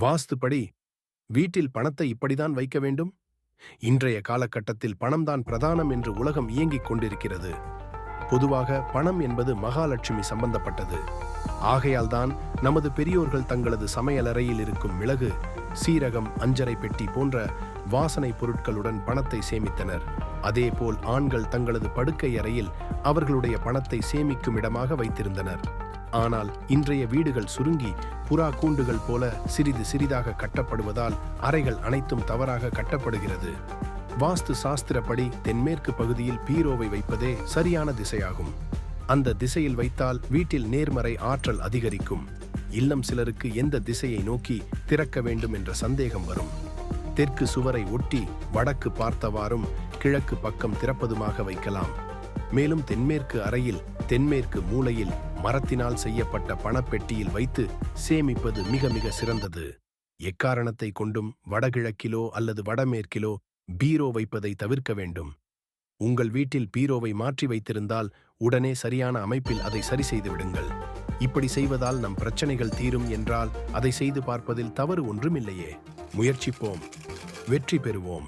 வாஸ்துப்படி வீட்டில் பணத்தை இப்படிதான் வைக்க வேண்டும்? இன்றைய காலகட்டத்தில் பணம்தான் பிரதானம் என்று உலகம் இயங்கிக் கொண்டிருக்கிறது. பொதுவாக பணம் என்பது மகாலட்சுமி சம்பந்தப்பட்டது. ஆகையால்தான் நமது பெரியோர்கள் தங்களது சமையலறையில் இருக்கும் மிளகு சீரகம் அஞ்சரை பெட்டி போன்ற வாசனை பொருட்களுடன் பணத்தை சேமித்தனர். அதேபோல் ஆண்கள் தங்களது படுக்கை அறையில் அவர்களுடைய பணத்தை சேமிக்கும் இடமாக வைத்திருந்தனர். ஆனால் இன்றைய வீடுகள் சுருங்கி புறா கூண்டுகள் போல சிறிது சிறிதாக கட்டப்படுவதால் அறைகள் அனைத்தும் தவறாக கட்டப்படுகிறது. வாஸ்து சாஸ்திரப்படி தென்மேற்கு பகுதியில் பீரோவை வைப்பதே சரியான திசையாகும். அந்த திசையில் வைத்தால் வீட்டில் நேர்மறை ஆற்றல் அதிகரிக்கும். இல்லம் சிலருக்கு எந்த திசையை நோக்கி திறக்க வேண்டும் என்ற சந்தேகம் வரும். தெற்கு சுவரை ஒட்டி வடக்கு பார்த்தவாறும் கிழக்கு பக்கம் திறப்பதுமாக வைக்கலாம். மேலும் தென்மேற்கு அறையில் தென்மேற்கு மூலையில் மரத்தினால் செய்யப்பட்ட பணப்பெட்டியில் வைத்து சேமிப்பது மிக மிக சிறந்தது. எக்காரணத்தை கொண்டும் வடகிழக்கிலோ அல்லது வடமேற்கிலோ பீரோ வைப்பதை தவிர்க்க வேண்டும். உங்கள் வீட்டில் பீரோவை மாற்றி வைத்திருந்தால் உடனே சரியான அமைப்பில் அதை சரி செய்து விடுங்கள். இப்படி செய்வதால் நம் பிரச்சனைகள் தீரும் என்றால் அதை செய்து பார்ப்பதில் தவறு ஒன்றுமில்லையே. முயற்சிப்போம். வெற்றி பெறுவோம்.